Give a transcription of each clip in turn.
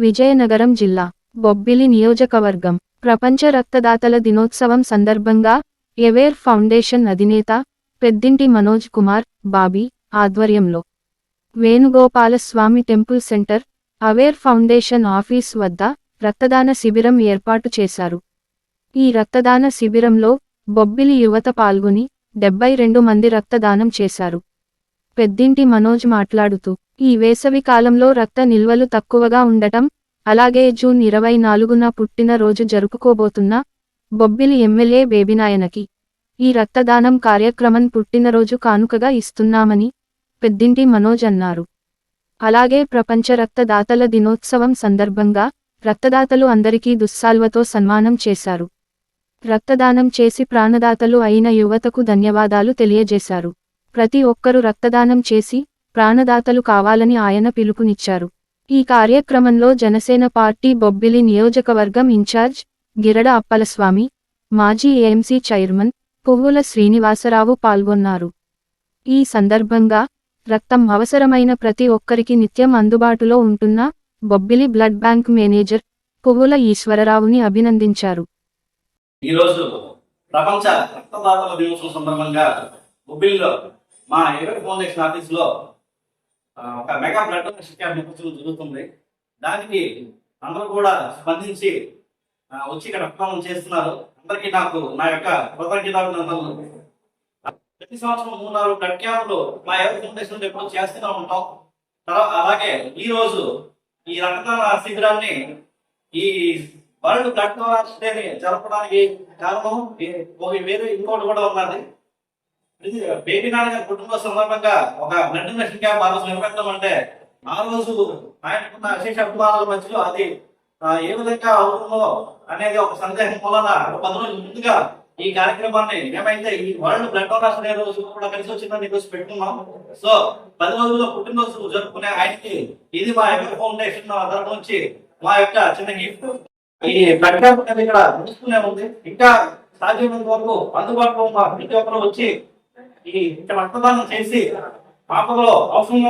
విజయనగరం జిల్లా బొబ్బిలి నియోజకవర్గం. ప్రపంచ రక్తదాతల దినోత్సవం సందర్భంగా ఎవేర్ ఫౌండేషన్ అధినేత పెద్దింటి మనోజ్ కుమార్ బాబీ ఆధ్వర్యంలో Venugopalaswamy temple centre aware foundation office వద్ద రక్తదాన శిబిరం ఏర్పాటు చేశారు. ఈ రక్తదాన శిబిరంలో బొబ్బిలి యువత పాల్గొని డెబ్బై రెండు మంది రక్తదానం చేశారు. పెద్దింటి మనోజ్ మాట్లాడుతూ ఈ వేసవి కాలంలో రక్త నిల్వలు తక్కువగా ఉండటం అలాగే జూన్ ఇరవై నాలుగున పుట్టినరోజు జరుపుకోబోతున్న బొబ్బిలి ఎమ్మెల్యే బేబినాయనకి ఈ రక్తదానం కార్యక్రమం పుట్టినరోజు కానుకగా ఇస్తున్నామని పెద్దింటి మనోజ్ అన్నారు. అలాగే ప్రపంచ రక్తదాతల దినోత్సవం సందర్భంగా రక్తదాతలు అందరికీ దుస్సాల్వతో సన్మానం చేశారు. రక్తదానం చేసి ప్రాణదాతలు అయిన యువతకు ధన్యవాదాలు తెలియజేశారు. ప్రతి ఒక్కరూ రక్తదానం చేసి ప్రాణదాతలు కావాలని ఆయన పిలుపునిచ్చారు. ఈ కార్యక్రమంలో జనసేన పార్టీ బొబ్బిలి నియోజకవర్గం ఇన్ఛార్జ్ గిరడ అప్పలస్వామి మాజీ ఏఎంసీ చైర్మన్ పువ్వుల శ్రీనివాసరావు పాల్గొన్నారు. ఈ సందర్భంగా రక్తం అవసరమైన ప్రతి ఒక్కరికి నిత్యం అందుబాటులో ఉంటున్న బొబ్బిలి బ్లడ్ బ్యాంక్ మేనేజర్ పువ్వుల ఈశ్వరరావుని అభినందించారు. ఈరోజు ప్రపంచ రక్తదాతల దినోత్సవం సందర్భంగా బొబ్బిలిలో మా ఎగర్ ఫౌండేషన్ ఆఫీస్లో ఒక మెగా బ్లడ్ డొనేషన్ క్యాంప్ నిర్వహించడం జరుగుతుంది. దానికి అందరూ కూడా స్పందించి వచ్చి ఇక్కడ రక్తదానం చేస్తున్నారు. అందరికీ నాకు నా యొక్క కృతజ్ఞతాభినందనలు. ప్రతి సంవత్సరం మూడు నాలుగు బ్లడ్ క్యాంపులు మా ఎవరి ఫౌండేషన్ ఎప్పుడు చేస్తూనే ఉంటాం. తర్వాత అలాగే ఈ రోజు ఈ రక్తదాన శిబిరాన్ని ఈ వరల్డ్ బ్లడ్ డొనర్స్ జరపడానికి కారణం వేరే ఇంకోటి కూడా ఉన్నది. బేబీ నాన్న గారి కుటుంబ సందర్భంగా ఒక బ్లడ్ డొనేషన్ క్యాంప్ ఆ రోజు నిర్వహించడం అంటే ఆ రోజు ఆయనకున్న అశేష అభిమానుల మధ్యలో అది ఏ విధంగా అవుతుందో అనేది ఒక సందేహం వలన ఒక పది రోజుల ముందుగా ఈ కార్యక్రమాన్ని మేమైతే ఈ వరల్డ్ బ్లడ్ డొనేషన్ డే రోజు కూడా కలిసి వచ్చిందని ఈ పెట్టుకున్నాం. సో పది రోజుల్లో పుట్టినరోజు జరుపుకునే ఆయనకి ఇది మా యొక్క ఫౌండేషన్ తరపు నుంచి మా యొక్క చిన్న గిఫ్ట్. ఈ బ్లడ్ క్యాంప్ అనేది ఇక్కడ నడుస్తూనే ఉంది. ఇంకా సాధ్యమైన వరకు అందుబాటులో ఉన్న ప్రతి ఒక్కరు వచ్చి ఈ ఇక్కడ రక్తదానం చేసి పాపలో అవసరం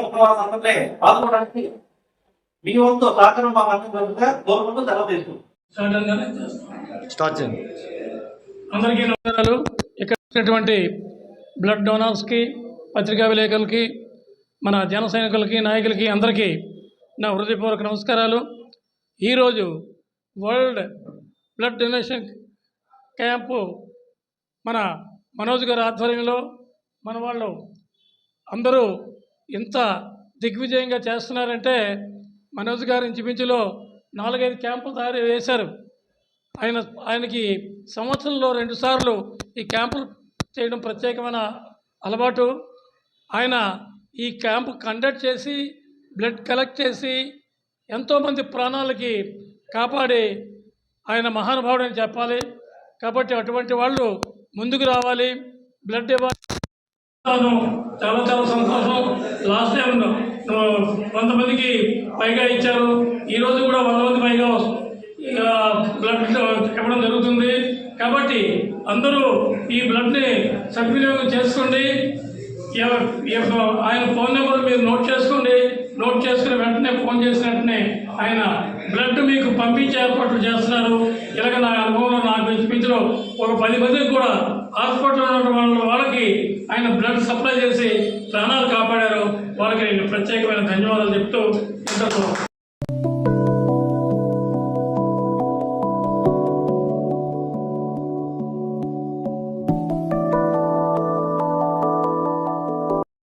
అందరినీ మీ వంతు సహకారం మాకు అందరికీ స్టార్ట్ చేయండి. నమస్కారాలు. ఇక్కడ బ్లడ్ డోనర్స్కి పత్రికా విలేకరులకి మన జన సైనికులకి నాయకులకి అందరికీ నా హృదయపూర్వక నమస్కారాలు. ఈరోజు వరల్డ్ బ్లడ్ డొనేషన్ క్యాంపు మన మనోజ్ గారి ఆధ్వర్యంలో మన వాళ్ళు అందరూ ఇంత దిగ్విజయంగా చేస్తున్నారంటే మనోజ్ గారి ఇంచుమించులో నాలుగైదు క్యాంపులు తయారు వేశారు ఆయన ఆయనకి సంవత్సరంలో రెండుసార్లు ఈ క్యాంపులు చేయడం ప్రత్యేకమైన అలవాటు. ఆయన ఈ క్యాంపు కండక్ట్ చేసి బ్లడ్ కలెక్ట్ చేసి ఎంతోమంది ప్రాణాలకి కాపాడి ఆయన మహానుభావుడు అని చెప్పాలి. కాబట్టి అటువంటి వాళ్ళు ముందుకు రావాలి. బ్లడ్ ఇవ్వాలి. చాలా చాలా సంతోషం. లాస్ట్ టైం వంద మందికి పైగా ఇచ్చారు. ఈరోజు కూడా వంద మంది పైగా బ్లడ్ ఇవ్వడం జరుగుతుంది. కాబట్టి అందరూ ఈ బ్లడ్ని సద్వినియోగం చేసుకోండి. ఆయన ఫోన్ నెంబర్ మీరు నోట్ చేసుకోండి. నోట్ చేసుకుని వెంటనే ఫోన్ చేసిన వెంటనే ఆయన బ్లడ్ మీకు పంపించే ఏర్పాట్లు చేస్తున్నారు. ఇలాగ నా అనుభవంలో నాకు ఇంచుమించులో ఒక పది మందికి కూడా హాస్పిటల్లో ఉన్న వాళ్ళ వాళ్ళకి ఆయన బ్లడ్ సప్లై చేసి ప్రాణాలు కాపాడారు. వాళ్ళకి నేను ప్రత్యేకమైన ధన్యవాదాలు చెప్తూ ఇంతకు